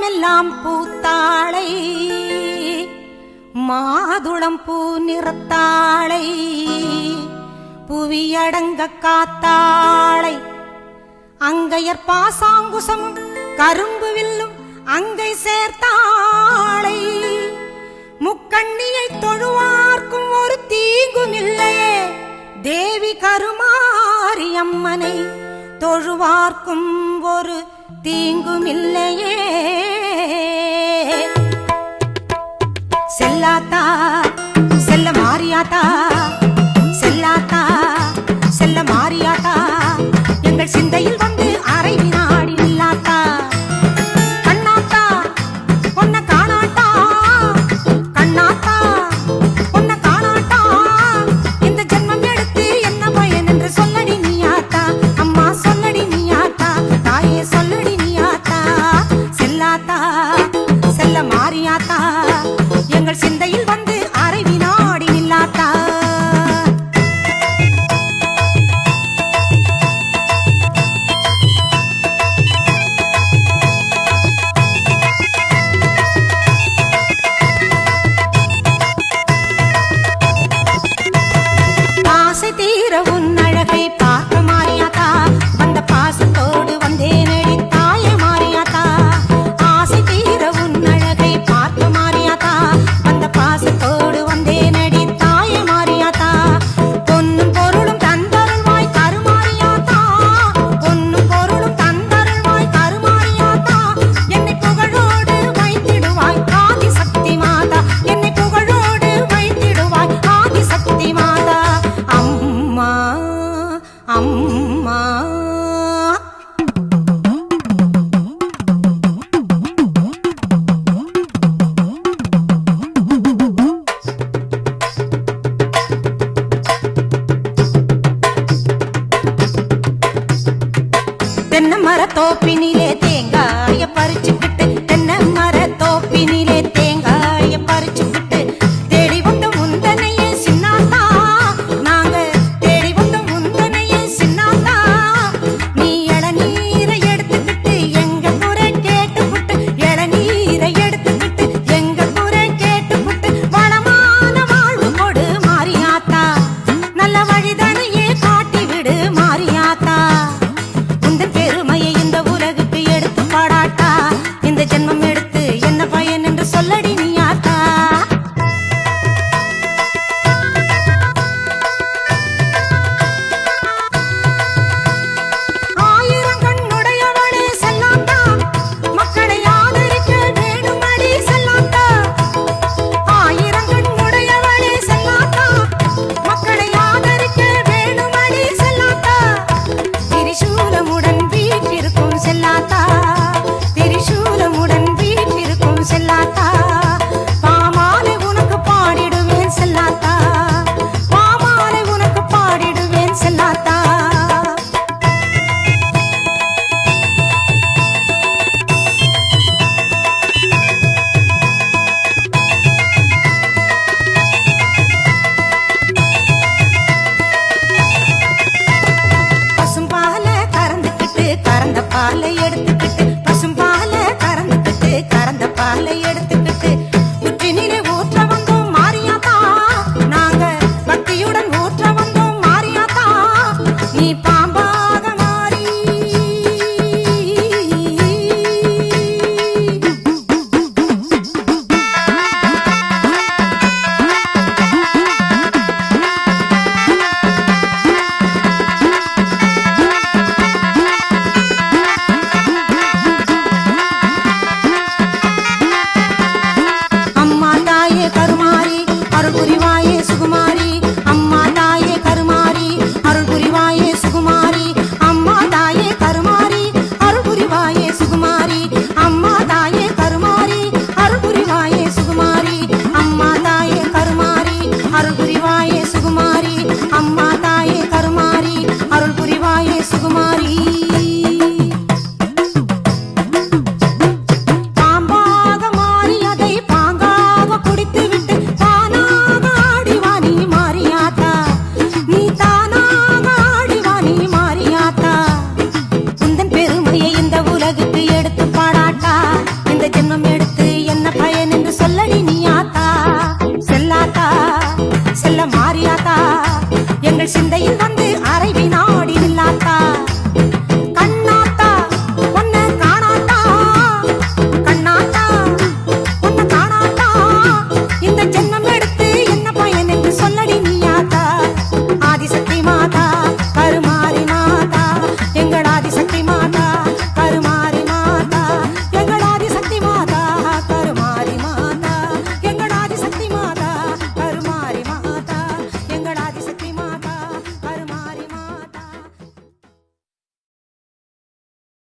நிறமெல்லாம் பூத்தாளை மாதுளம் பூ நிறத்தாளை புவியடங்க காத்தாளை அங்கையர் பாசாங்குசம் கரும்பு வில்லும் அங்கை சேர்த்தாளை முக்கண்ணியை தொழுவார்க்கும் ஒரு தீங்கும் இல்லையே தேவி கருமாரி தொழுவார்க்கும் ஒரு தீங்கும் lata. అమ్మా. తెన్న మర తోపినిలే Ni